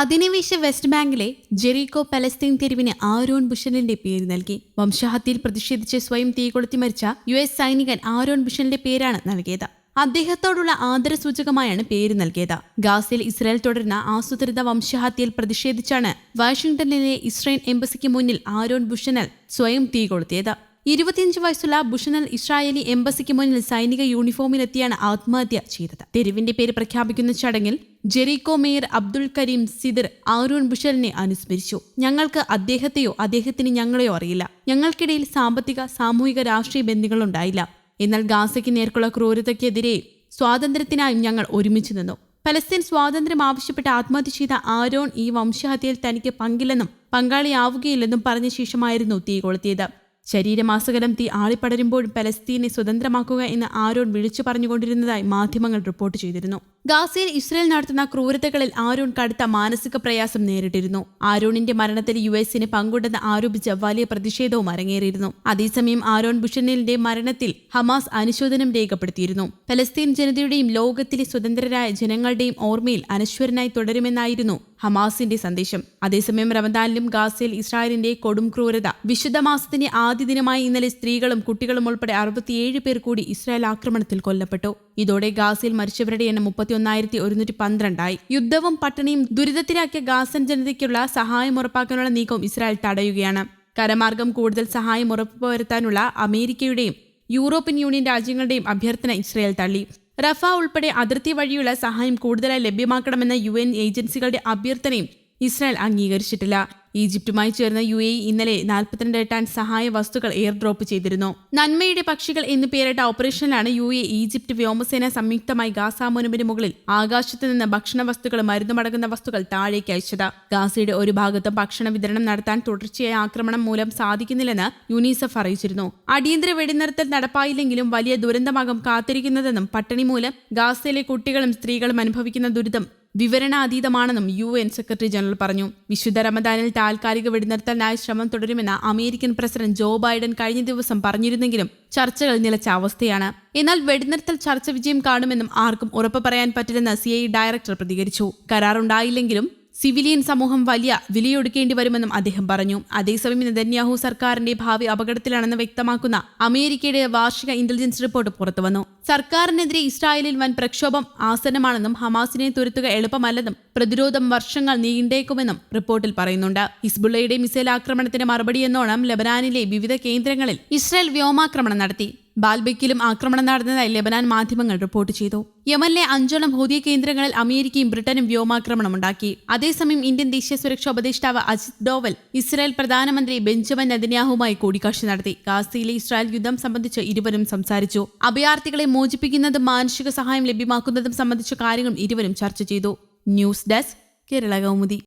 അധിനിവേശ വെസ്റ്റ് ബാങ്കിലെ Jericho Palestine തെരുവിന് ആരോൺ ബുഷനിന്റെ പേര് നൽകി. വംശഹത്യയിൽ പ്രതിഷേധിച്ച് സ്വയം തീകൊളുത്തി മരിച്ച യു എസ് സൈനികൻ ആരോൺ ബുഷനിന്റെ പേരാണ് നൽകിയത്. അദ്ദേഹത്തോടുള്ള ആദരസൂചകമായാണ് പേര് നൽകിയത്. ഗാസയിൽ ഇസ്രായേൽ തുടരുന്ന ആസൂത്രിത വംശഹത്യയിൽ പ്രതിഷേധിച്ചാണ് വാഷിംഗ്ടണിലെ ഇസ്രായേൽ എംബസിക്ക് മുന്നിൽ ആരോൺ ബുഷനൽ സ്വയം തീ കൊളുത്തിയത് ഇരുപത്തിയഞ്ച് വയസ്സുള്ള ബുഷനൽ ഇസ്രായേലി എംബസിക്ക് മുന്നിൽ സൈനിക യൂണിഫോമിലെത്തിയാണ് ആത്മഹത്യ ചെയ്തത്. തെരുവിന്റെ പേര് പ്രഖ്യാപിക്കുന്ന ചടങ്ങിൽ ജെറീകോ മേയർ അബ്ദുൾ കരീം സിദിർ ആരൂൺ ബുഷലിനെ അനുസ്മരിച്ചു. ഞങ്ങൾക്ക് അദ്ദേഹത്തെയോ അദ്ദേഹത്തിന് ഞങ്ങളെയോ അറിയില്ല. ഞങ്ങൾക്കിടയിൽ സാമ്പത്തിക സാമൂഹിക രാഷ്ട്രീയ ബന്ധങ്ങളുണ്ടായില്ല എന്നാൽ ഗാസയ്ക്ക് നേർക്കുള്ള ക്രൂരതയ്ക്കെതിരെ സ്വാതന്ത്ര്യത്തിനായും ഞങ്ങൾ ഒരുമിച്ച് നിന്നു. പലസ്തീൻ സ്വാതന്ത്ര്യം ആവശ്യപ്പെട്ട് ആത്മഹത്യ ചെയ്ത ആരോൺ ഈ വംശഹത്യയിൽ തനിക്ക് പങ്കില്ലെന്നും പങ്കാളിയാവുകയില്ലെന്നും പറഞ്ഞ ശേഷമായിരുന്നു തീ കൊളുത്തിയത് ശരീരമാസകലം തീ ആളിപ്പടരുമ്പോഴും പലസ്തീനെ സ്വതന്ത്രമാക്കുക എന്ന് ആരോൺ വിളിച്ചു പറഞ്ഞുകൊണ്ടിരുന്നതായി മാധ്യമങ്ങൾ റിപ്പോർട്ട് ചെയ്തിരുന്നു. ഗാസയിൽ ഇസ്രയേൽ നടത്തുന്ന ക്രൂരതകളിൽ ആരോൺ കടുത്ത മാനസിക പ്രയാസം നേരിട്ടിരുന്നു. ആരോണിന്റെ മരണത്തിൽ യു എസിന് പങ്കുണ്ടെന്ന് ആരോപിച്ച് വലിയ പ്രതിഷേധവും അരങ്ങേറിയിരുന്നു. അതേസമയം ആരോൺ ബുഷനിലിന്റെ മരണത്തിൽ ഹമാസ് അനുശോചനം രേഖപ്പെടുത്തിയിരുന്നു. പലസ്തീൻ ജനതയുടെയും ലോകത്തിലെ സ്വതന്ത്രരായ ജനങ്ങളുടെയും ഓർമ്മയിൽ അനശ്വരനായി തുടരുമെന്നായിരുന്നു ഹമാസിന്റെ സന്ദേശം. അതേസമയം റമദാനിലും ഗാസയിൽ ഇസ്രായേലിന്റെ കൊടും ക്രൂരത. വിശുദ്ധ മാസത്തിന്റെ ആദ്യ ദിനമായി ഇന്നലെ സ്ത്രീകളും കുട്ടികളും ഉൾപ്പെടെ അറുപത്തിയേഴ് പേർ കൂടി ഇസ്രായേൽ ആക്രമണത്തിൽ കൊല്ലപ്പെട്ടു. ഇതോടെ ഗാസയിൽ മരിച്ചവരുടെ എണ്ണം മുപ്പത്തിയൊന്നായിരത്തി ഒരുന്നൂറ്റി പന്ത്രണ്ടായി. യുദ്ധവും പട്ടിണിയും ദുരിതത്തിലാക്കിയ ഗാസൻ ജനതയ്ക്കുള്ള സഹായം ഉറപ്പാക്കാനുള്ള നീക്കം ഇസ്രായേൽ തടയുകയാണ്. കരമാർഗം കൂടുതൽ സഹായം ഉറപ്പുവരുത്താനുള്ള അമേരിക്കയുടെയും യൂറോപ്യൻ യൂണിയൻ രാജ്യങ്ങളുടെയും അഭ്യർത്ഥന ഇസ്രായേൽ തള്ളി. റഫ ഉൾപ്പെടെ അതിർത്തി വഴിയുള്ള സഹായം കൂടുതലായി ലഭ്യമാക്കണമെന്ന യു എൻ ഏജൻസികളുടെ അഭ്യർത്ഥനയും ഇസ്രായേൽ അംഗീകരിച്ചിട്ടില്ല. ഈജിപ്തുമായി ചേർന്ന യു എ ഇന്നലെ നാൽപ്പത്തിരണ്ട് ടൺ സഹായ വസ്തുക്കൾ എയർ ഡ്രോപ്പ് ചെയ്തിരുന്നു. നന്മയുടെ പക്ഷികൾ എന്ന് പേരിട്ട ഓപ്പറേഷനിലാണ് യു എ ഈജിപ്ത് വ്യോമസേന സംയുക്തമായി ഗാസ മുനമ്പിന് മുകളിൽ ആകാശത്ത് നിന്ന് ഭക്ഷണ വസ്തുക്കൾ മരുന്നുമടങ്ങുന്ന വസ്തുക്കൾ താഴേക്ക് അയച്ചത്. ഗാസയുടെ ഒരു ഭാഗത്തും ഭക്ഷണ വിതരണം നടത്താൻ തുടർച്ചയായ ആക്രമണം മൂലം സാധിക്കുന്നില്ലെന്ന് യുനിസെഫ് അറിയിച്ചിരുന്നു. അടിയന്തര വെടിനിർത്തൽ നടപ്പായില്ലെങ്കിലും വലിയ ദുരന്തമാകും കാത്തിരിക്കുന്നതെന്നും പട്ടിണി മൂലം ഗാസയിലെ കുട്ടികളും സ്ത്രീകളും അനുഭവിക്കുന്ന ദുരിതം വിവരണാതീതമാണെന്നും യു എൻ സെക്രട്ടറി ജനറൽ പറഞ്ഞു. വിശുദ്ധ റമദാനിൽ താൽക്കാലിക വെടിനിർത്തലിനായി ശ്രമം തുടരുമെന്ന് അമേരിക്കൻ പ്രസിഡന്റ് ജോ ബൈഡൻ കഴിഞ്ഞ ദിവസം പറഞ്ഞിരുന്നെങ്കിലും ചർച്ചകൾ നിലച്ച അവസ്ഥയാണ്. എന്നാൽ വെടിനിർത്തൽ ചർച്ച വിജയം കാണുമെന്നും ആർക്കും ഉറപ്പ് പറയാൻ പറ്റില്ലെന്ന് സി ഡയറക്ടർ പ്രതികരിച്ചു. കരാറുണ്ടായില്ലെങ്കിലും സിവിലിയൻ സമൂഹം വലിയ വിലയൊടുക്കേണ്ടി വരുമെന്നും അദ്ദേഹം പറഞ്ഞു. അതേസമയം നെതന്യാഹു സർക്കാരിന്റെ ഭാവി അപകടത്തിലാണെന്ന് വ്യക്തമാക്കുന്ന അമേരിക്കയുടെ വാർഷിക ഇന്റലിജൻസ് റിപ്പോർട്ട് പുറത്തുവന്നു. സർക്കാരിനെതിരെ ഇസ്രായേലിൽ വൻ പ്രക്ഷോഭം ആസന്നമാണെന്നും ഹമാസിനെ തുരത്തുക എളുപ്പമല്ലെന്നും പ്രതിരോധം വർഷങ്ങൾ നീണ്ടേക്കുമെന്നും റിപ്പോർട്ടിൽ പറയുന്നുണ്ട്. ഹിസ്ബുള്ളയുടെ മിസൈൽ ആക്രമണത്തിന് മറുപടിയെന്നോണം ലബനാനിലെ വിവിധ കേന്ദ്രങ്ങളിൽ ഇസ്രായേൽ വ്യോമാക്രമണം നടത്തി. ബാൽബെക്കിലും ആക്രമണം നടന്നതായി ലെബനാൻ മാധ്യമങ്ങൾ റിപ്പോർട്ട് ചെയ്തു. യമനിലെ അഞ്ചോളം ഹൂതിയ കേന്ദ്രങ്ങളിൽ അമേരിക്കയും ബ്രിട്ടനും വ്യോമാക്രമണം ഉണ്ടാക്കി. അതേസമയം ഇന്ത്യൻ ദേശീയ സുരക്ഷാ ഉപദേഷ്ടാവ് അജിത് ഡോവൽ ഇസ്രായേൽ പ്രധാനമന്ത്രി ബെഞ്ചമിൻ നെതന്യാഹുമായി കൂടിക്കാഴ്ച നടത്തി. ഗാസയിലെ ഇസ്രായേൽ യുദ്ധം സംബന്ധിച്ച് ഇരുവരും സംസാരിച്ചു. അഭയാർത്ഥികളെ മോചിപ്പിക്കുന്നതും മാനുഷിക സഹായം ലഭ്യമാക്കുന്നതും സംബന്ധിച്ച കാര്യങ്ങളും ഇരുവരും ചർച്ച ചെയ്തു. News desk Kerala Kaumudi.